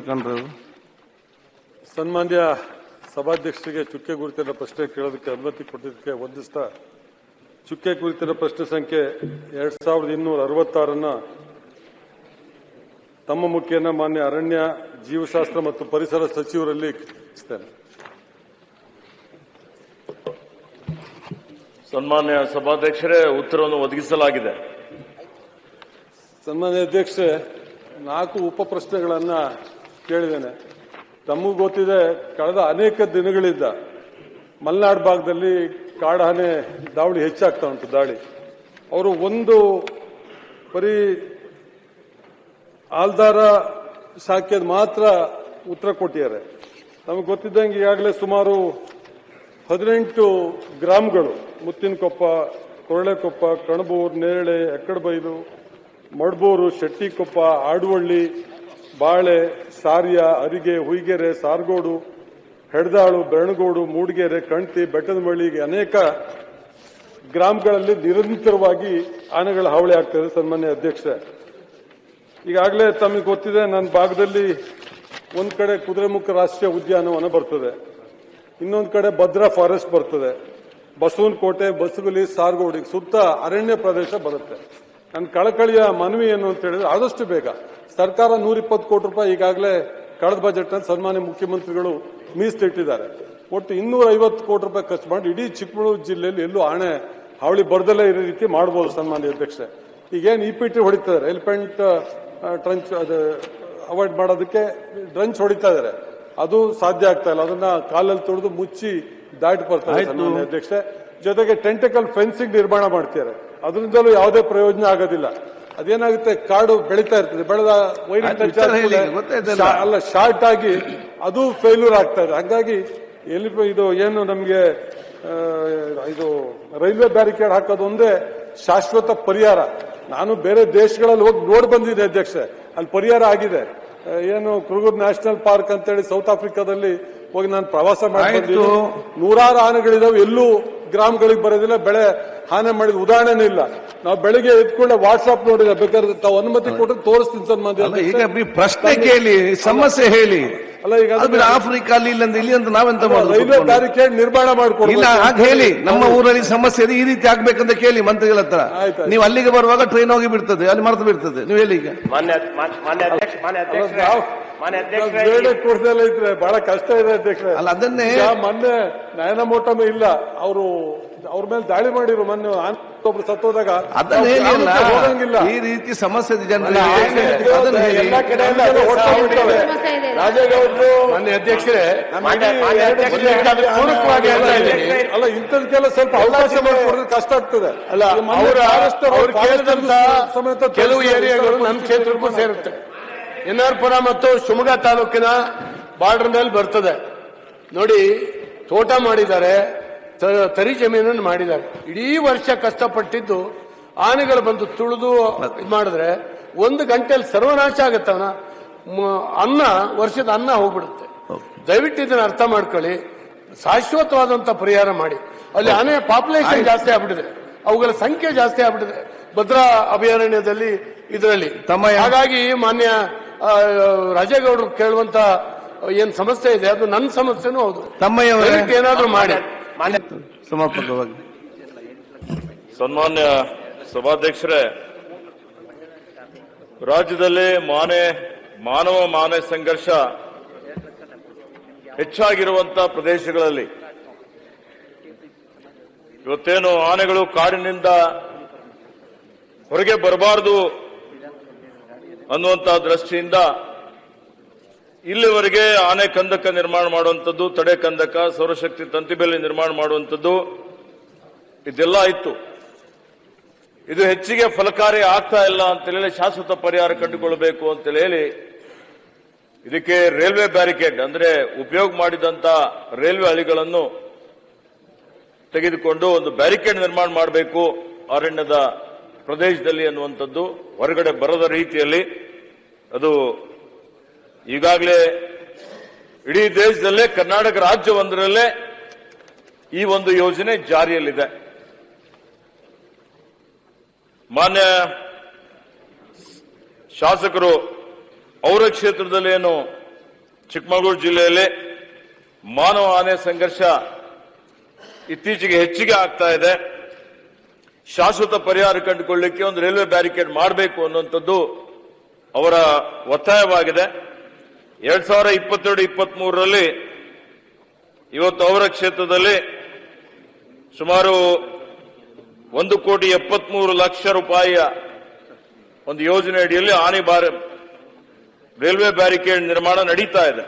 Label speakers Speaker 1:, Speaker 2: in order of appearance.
Speaker 1: ಖಂಡ್ರೆ
Speaker 2: ಸನ್ಮಾನ್ಯ ಸಭಾಧ್ಯಕ್ಷರಿಗೆ ಚುಕ್ಕೆ ಕುರಿತಿನ ಪ್ರಶ್ನೆ ಕೇಳೋದಕ್ಕೆ ಅನುಮತಿ ಕೊಟ್ಟಿದ್ದಕ್ಕೆ ವಂದಿಸ್ತಾ ಚುಕ್ಕೆ ಕುರಿತಿನ ಪ್ರಶ್ನೆ ಸಂಖ್ಯೆ ಎರಡ್ ಸಾವಿರದ ಇನ್ನೂರ ಅರವತ್ತಾರನ್ನ ತಮ್ಮ ಮುಖೇನ ಮಾನ್ಯ ಅರಣ್ಯ ಜೀವಶಾಸ್ತ್ರ ಮತ್ತು ಪರಿಸರ ಸಚಿವರಲ್ಲಿ ಕಳಿಸ್ತೇನೆ
Speaker 3: ಸನ್ಮಾನ್ಯ ಸಭಾಧ್ಯಕ್ಷರೇ ಉತ್ತರವನ್ನು ಒದಗಿಸಲಾಗಿದೆ.
Speaker 2: ಸನ್ಮಾನ್ಯ ಅಧ್ಯಕ್ಷೆ ನಾಲ್ಕು ಉಪ ಪ್ರಶ್ನೆಗಳನ್ನ ಕೇಳಿದ್ದೇನೆ. ತಮಗೂ ಗೊತ್ತಿದೆ, ಕಳೆದ ಅನೇಕ ದಿನಗಳಿಂದ ಮಲೆನಾಡು ಭಾಗದಲ್ಲಿ ಕಾಡಾನೆ ದಾವಳಿ ಹೆಚ್ಚಾಗ್ತಾ ಉಂಟು ದಾಳಿ. ಅವರು ಒಂದು ಬರೀ ಆಲ್ದಾರ ಸಾಕ್ಯದ ಮಾತ್ರ ಉತ್ತರ ಕೊಟ್ಟಿದ್ದಾರೆ. ನಮಗೆ ಗೊತ್ತಿದ್ದಂಗೆ ಈಗಾಗಲೇ ಸುಮಾರು ಹದಿನೆಂಟು ಗ್ರಾಮಗಳು, ಮುತ್ತಿನಕೊಪ್ಪ, ಕೊರಳೆಕೊಪ್ಪ, ಕಣಬೂರು, ನೇರಳೆ, ಎಕ್ಕಡಬೈಲು, ಮಡಬೂರು, ಶೆಟ್ಟಿಕೊಪ್ಪ, ಆಡುವಳ್ಳಿ ಬಾಳೆ, ಸಾರ್ಯ, ಅರಿಗೆ, ಹುಯಿಗೆರೆ, ಸಾರ್ಗೋಡು, ಹೆಡ್ದಾಳು ಬೆರಣಗೋಡು ಮೂಡಿಗೆರೆ ಕಣ್ತಿ ಬೆಟ್ಟದ ಅನೇಕ ಗ್ರಾಮಗಳಲ್ಲಿ ನಿರಂತರವಾಗಿ ಆನೆಗಳ ಹಾವಳಿ ಆಗ್ತದೆ, ಸನ್ಮಾನ್ಯ ಅಧ್ಯಕ್ಷರೇ. ಈಗಾಗಲೇ ತಮಗೆ ಗೊತ್ತಿದೆ, ನನ್ನ ಭಾಗದಲ್ಲಿ ಒಂದು ಕಡೆ ಕುದುರೆಮುಖ ರಾಷ್ಟ್ರೀಯ ಉದ್ಯಾನವನ ಬರ್ತದೆ. ಇನ್ನೊಂದು ಕಡೆ ಭದ್ರಾ ಫಾರೆಸ್ಟ್ ಬರ್ತದೆ. ಬಸವನಕೋಟೆ ಬಸಗುಲಿ ಸಾರ್ಗೋಡಿ ಸುತ್ತ ಅರಣ್ಯ ಪ್ರದೇಶ ಬರುತ್ತೆ. ನನ್ನ ಕಳಕಳಿಯ ಮನವಿ ಏನು ಅಂತ ಹೇಳಿದ್ರೆ ಆದಷ್ಟು ಬೇಗ. ಸರ್ಕಾರ ನೂರಿಪ್ಪತ್ತು ಕೋಟಿ ರೂಪಾಯಿ ಈಗಾಗಲೇ ಕಳೆದ ಬಜೆಟ್ನಲ್ಲಿ ಸನ್ಮಾನ್ಯ ಮುಖ್ಯಮಂತ್ರಿಗಳು ಮೀಸಲಿಟ್ಟಿದ್ದಾರೆ. ಒಟ್ಟು ಇನ್ನೂರ ಐವತ್ತು ಕೋಟಿ ರೂಪಾಯಿ ಖರ್ಚು ಮಾಡಿ ಇಡೀ ಚಿಕ್ಕಮಗಳೂರು ಜಿಲ್ಲೆಯಲ್ಲಿ ಎಲ್ಲೂ ಆಣೆ ಹಾವಳಿ ಬರ್ದಲ್ಲೇ ಇರೋ ರೀತಿ ಮಾಡಬಹುದು ಸನ್ಮಾನ್ಯ ಅಧ್ಯಕ್ಷೆ ಈಗೇನು ಇ ಪಿ ಟಿ ಹೊಡಿತಾರೆ ಎಲಿಫೆಂಟ್ ಟ್ರಂಚ್ ಅದು ಅವಾಯ್ಡ್ ಮಾಡೋದಕ್ಕೆ ಡ್ರಂಚ್ ಹೊಡಿತಾ ಇದ್ದಾರೆ ಅದು ಸಾಧ್ಯ ಆಗ್ತಾ ಇಲ್ಲ. ಅದನ್ನ ಕಾಲಲ್ಲಿ ತೊಡೆದು ಮುಚ್ಚಿ ದಾಟಿ ಬರ್ತಾರೆ ಸನ್ಮಾನ್ಯ ಅಧ್ಯಕ್ಷೆ ಜೊತೆಗೆ ಟೆಂಟಕಲ್ ಫೆನ್ಸಿಂಗ್ ನಿರ್ಮಾಣ ಮಾಡ್ತಾರೆ ಅದರಿಂದಲೂ ಯಾವುದೇ ಪ್ರಯೋಜನ ಆಗೋದಿಲ್ಲ. ಅದೇನಾಗುತ್ತೆ ಕಾಡು ಬೆಳೀತಾ ಇರ್ತದೆ ಬೆಳೆದ ವೈರ್
Speaker 1: ಆಯ್ತು, ಉತ್ತರ ಹೇಳಿ,
Speaker 2: ಅಲ್ಲ ಶಾರ್ಟ್ ಆಗಿ ಅದು ಫೇಲ್ಯೂರ್ ಆಗ್ತಾ ಇದೆ. ಹಾಗಾಗಿ ಎಲ್ಲಿ ಇದು ಏನು ನಮಗೆ ಇದು ರೈಲ್ವೆ ಬ್ಯಾರಿಕೇಡ್ ಹಾಕೋದು ಒಂದೇ ಶಾಶ್ವತ ಪರಿಹಾರ. ನಾನು ಬೇರೆ ದೇಶಗಳಲ್ಲಿ ಹೋಗಿ ನೋಡಿ ಬಂದಿದ್ದೆ ಅಧ್ಯಕ್ಷ ಅಲ್ಲಿ ಪರಿಹಾರ ಆಗಿದೆ. ಏನು ಕುರುಗೂರ್ ನ್ಯಾಷನಲ್ ಪಾರ್ಕ್ ಅಂತೇಳಿ ಸೌತ್ ಆಫ್ರಿಕಾದಲ್ಲಿ ಹೋಗಿ ನಾನು ಪ್ರವಾಸ ಮಾಡಿದ್ದು. ನೂರಾರು ಆನೆಗಳಿದಾವೆ ಎಲ್ಲೂ ಗ್ರಾಮಗಳಿಗೆ ಬರೋದಿಲ್ಲ ಬೆಳೆ ಹಾನಿ ಮಾಡಿದ ಉದಾಹರಣೆನೇ ಇಲ್ಲ. ನಾವು ಬೆಳಿಗ್ಗೆ ಎದ್ಕೊಂಡೆ ವಾಟ್ಸ್ಆಪ್ ನೋಡಿದ್ರೆ ಬೇಕಾದ್ರೆ ತಾವು ಅನುಮತಿ ಕೊಟ್ಟರೆ ತೋರಿಸ್ತೀನಿ ಸನ್ಮಾನ್ಯ
Speaker 1: ಅಲ್ಲ ಈಗ
Speaker 2: ಅಧ್ಯಕ್ಷೆ.
Speaker 1: ಪ್ರಶ್ನೆ ಕೇಳಿ ಸಮಸ್ಯೆ ಹೇಳಿ.
Speaker 2: ಅಲ್ಲ ಈಗ
Speaker 1: ಆಫ್ರಿಕಾ ಅಲ್ಲಿ ಇಲ್ಲಂತ ಇಲ್ಲಿ ಅಂತ ನಾವೆಂತ
Speaker 2: ರೈಲ್ವೆ
Speaker 1: ಮಾಡೋದು
Speaker 2: ಬ್ಯಾರಿಕೇಡ್ ನಿರ್ಮಾಣ ಮಾಡಿಕೊಡ್ಬೇಕು
Speaker 1: ಇಲ್ಲ ಹಾಗೆ ಹೇಳಿ. ನಮ್ಮ ಊರಲ್ಲಿ ಸಮಸ್ಯೆ ಇದೆ ಈ ರೀತಿ ಆಗ್ಬೇಕಂತ ಕೇಳಿ ಮಂತ್ರಿಗಳ ಹತ್ರ.
Speaker 2: ಆಯ್ತು.
Speaker 1: ನೀವು ಅಲ್ಲಿಗೆ ಬರುವಾಗ ಟ್ರೈನ್ ಹೋಗಿ ಬಿಡ್ತದೆ ಅಲ್ಲಿ ಮರ್ತು ಬಿಡ್ತದೆ. ನೀವು ಹೇಳಿ ಈಗ.
Speaker 4: ಮಾನ್ಯ ಮಾನ್ಯ- ಮಾನ್ಯ ಅಧ್ಯಕ್ಷ ಮಾನ್ಯ ಅಧ್ಯಕ್ಷರೇ.
Speaker 2: ನಾವು-
Speaker 4: ಮಾನ್ಯ
Speaker 2: ಬೇರೆ ಕೊಡ್ದೆಲ್ಲ ಇದ್ರೆ ಬಹಳ ಕಷ್ಟ ಇದೆ ಅಧ್ಯಕ್ಷರೇ.
Speaker 1: ಅಲ್ಲ ಅದನ್ನೇ
Speaker 2: ಮೊನ್ನೆ ನಯನ ಮೋಟಮ ಇಲ್ಲ. ಅವರು ಅವ್ರ ಮೇಲೆ ದಾಳಿ ಮಾಡಿರು ಮೊನ್ನೆ. ಒಬ್ರು ಸತ್ತೋದಾಗ ಹೋಗಂಗಿಲ್ಲ.
Speaker 1: ಈ ರೀತಿ ಸಮಸ್ಯೆ ಇದೆ.
Speaker 2: ರಾಜೇಗೌಡರು
Speaker 5: ಮಾನ್ಯ ಅಧ್ಯಕ್ಷರೇ
Speaker 4: ಮಾನ್ಯ ಮಾನ್ಯ ಅಧ್ಯಕ್ಷರೇ
Speaker 5: ಅದಕ್ಕೆ ಹೇಳ್ತಾ ಇದ್ದೀನಿ.
Speaker 2: ಅಲ್ಲ ಇಂಥದ್ಕೆಲ್ಲ ಸ್ವಲ್ಪ ಅವಕಾಶ ಮಾಡಿಕೊಡಿದ್ರೆ ಕಷ್ಟ ಆಗ್ತದೆ.
Speaker 5: ಅಲ್ಲ ಅವರ
Speaker 2: ಸಮೇತ
Speaker 5: ಕೆಲವು. ಏರಿಯಾಗಳು ನಮ್ಮ ಕ್ಷೇತ್ರಕ್ಕೂ ಸೇರುತ್ತೆ. ಎನ್ಆರ್ಪುರ ಮತ್ತು ಶಿವಮೊಗ್ಗ ತಾಲೂಕಿನ ಬಾರ್ಡರ್ ಮೇಲೆ ಬರ್ತದೆ. ನೋಡಿ ತೋಟ ಮಾಡಿದ್ದಾರೆ ತರಿ ಜಮೀನನ್ನು ಮಾಡಿದ್ದಾರೆ. ಇಡೀ ವರ್ಷ ಕಷ್ಟಪಟ್ಟಿದ್ದು ಆನೆಗಳು ಬಂದು ತುಳಿದು ಇದು ಮಾಡಿದ್ರೆ ಒಂದು ಗಂಟೆಯಲ್ಲಿ ಸರ್ವನಾಶ ಆಗುತ್ತವನ ಅನ್ನ ವರ್ಷದ ಅನ್ನ ಹೋಗ್ಬಿಡುತ್ತೆ. ದಯವಿಟ್ಟು ಇದನ್ನ ಅರ್ಥ ಮಾಡ್ಕೊಳ್ಳಿ. ಶಾಶ್ವತವಾದಂತ ಪರಿಹಾರ ಮಾಡಿ. ಅಲ್ಲಿ ಆನೆ ಪಾಪ್ಯುಲೇಷನ್ ಜಾಸ್ತಿ ಆಗ್ಬಿಟ್ಟಿದೆ. ಅವುಗಳ ಸಂಖ್ಯೆ ಜಾಸ್ತಿ ಆಗ್ಬಿಟ್ಟಿದೆ. ಭದ್ರಾ ಅಭಯಾರಣ್ಯದಲ್ಲಿ ಇದರಲ್ಲಿ.
Speaker 1: ತಮ್ಮ-
Speaker 5: ಹಾಗಾಗಿ ಮಾನ್ಯ ರಾಜೇಗೌಡರು ಕೇಳುವಂತ ಏನ್ ಸಮಸ್ಯೆ ಇದೆ ಅದು ನನ್ನ ಸಮಸ್ಯೆನೂ ಹೌದು. ದಯವಿಟ್ಟು ಏನಾದ್ರೂ ಮಾಡಿ.
Speaker 1: ಸಮರ್ಪಕವಾಗಿ
Speaker 3: ಸನ್ಮಾನ್ಯ ಸಭಾಧ್ಯಕ್ಷರೇ ರಾಜ್ಯದಲ್ಲಿ ಮಾನೆ ಮಾನವ ಮಾನೆ ಸಂಘರ್ಷ ಹೆಚ್ಚಾಗಿರುವಂತಹ ಪ್ರದೇಶಗಳಲ್ಲಿ ಇವತ್ತೇನು ಆನೆಗಳು ಕಾಡಿನಿಂದ ಹೊರಗೆ ಬರಬಾರದು ಅನ್ನುವಂತ ದೃಷ್ಟಿಯಿಂದ ಇಲ್ಲಿವರೆಗೆ ಆನೆ ಕಂದಕ ನಿರ್ಮಾಣ ಮಾಡುವಂಥದ್ದು, ತಡೆ ಕಂದಕ, ಸೌರಶಕ್ತಿ ತಂತಿಬೇಲಿ ನಿರ್ಮಾಣ ಮಾಡುವಂಥದ್ದು, ಇದೆಲ್ಲ ಇತ್ತು. ಇದು ಹೆಚ್ಚಿಗೆ ಫಲಕಾರಿ ಆಗ್ತಾ ಇಲ್ಲ ಅಂತ ಹೇಳಿ ಶಾಶ್ವತ ಪರಿಹಾರ ಕಂಡುಕೊಳ್ಳಬೇಕು ಅಂತ ಹೇಳಿ ಇದಕ್ಕೆ ರೈಲ್ವೆ ಬ್ಯಾರಿಕೇಡ್, ಅಂದ್ರೆ ಉಪಯೋಗ ಮಾಡಿದಂತ ರೈಲ್ವೆ ಹಳಿಗಳನ್ನು ತೆಗೆದುಕೊಂಡು ಒಂದು ಬ್ಯಾರಿಕೇಡ್ ನಿರ್ಮಾಣ ಮಾಡಬೇಕು ಅರಣ್ಯದ ಪ್ರದೇಶದಲ್ಲಿ ಅನ್ನುವಂಥದ್ದು ಹೊರಗಡೆ ಬರದ ರೀತಿಯಲ್ಲಿ ಅದು ಈಗಾಗಲೇ ಇಡೀ ದೇಶದಲ್ಲೇ ಕರ್ನಾಟಕ ರಾಜ್ಯವೊಂದರಲ್ಲೇ ಈ ಒಂದು ಯೋಜನೆ ಜಾರಿಯಲ್ಲಿದೆ. ಮಾನ್ಯ ಶಾಸಕರು, ಅವರ ಕ್ಷೇತ್ರದಲ್ಲಿ ಏನು ಚಿಕ್ಕಮಗಳೂರು ಜಿಲ್ಲೆಯಲ್ಲಿ ಮಾನವ ಆನೆ ಸಂಘರ್ಷ ಇತ್ತೀಚೆಗೆ ಹೆಚ್ಚಿಗೆ ಆಗ್ತಾ ಇದೆ. ಶಾಶ್ವತ ಪರಿಹಾರ ಕಂಡುಕೊಳ್ಳಿಕ್ಕೆ ಒಂದು ರೈಲ್ವೆ ಬ್ಯಾರಿಕೇಡ್ ಮಾಡಬೇಕು ಅನ್ನುವಂಥದ್ದು ಅವರ ಒತ್ತಾಯವಾಗಿದೆ. ಎರಡ್ ಸಾವಿರ ಇಪ್ಪತ್ತೆರಡು ಇಪ್ಪತ್ತ್ ಮೂರರಲ್ಲಿ ಇವತ್ತು ಅವರ ಕ್ಷೇತ್ರದಲ್ಲಿ ಸುಮಾರು ಒಂದು ಕೋಟಿ ಎಪ್ಪತ್ಮೂರು ಲಕ್ಷ ರೂಪಾಯಿಯ ಒಂದು ಯೋಜನೆ ಅಡಿಯಲ್ಲಿ ಆನೆ ಬಾರ ರೈಲ್ವೆ ಬ್ಯಾರಿಕೇಡ್ ನಿರ್ಮಾಣ ನಡೀತಾ ಇದೆ.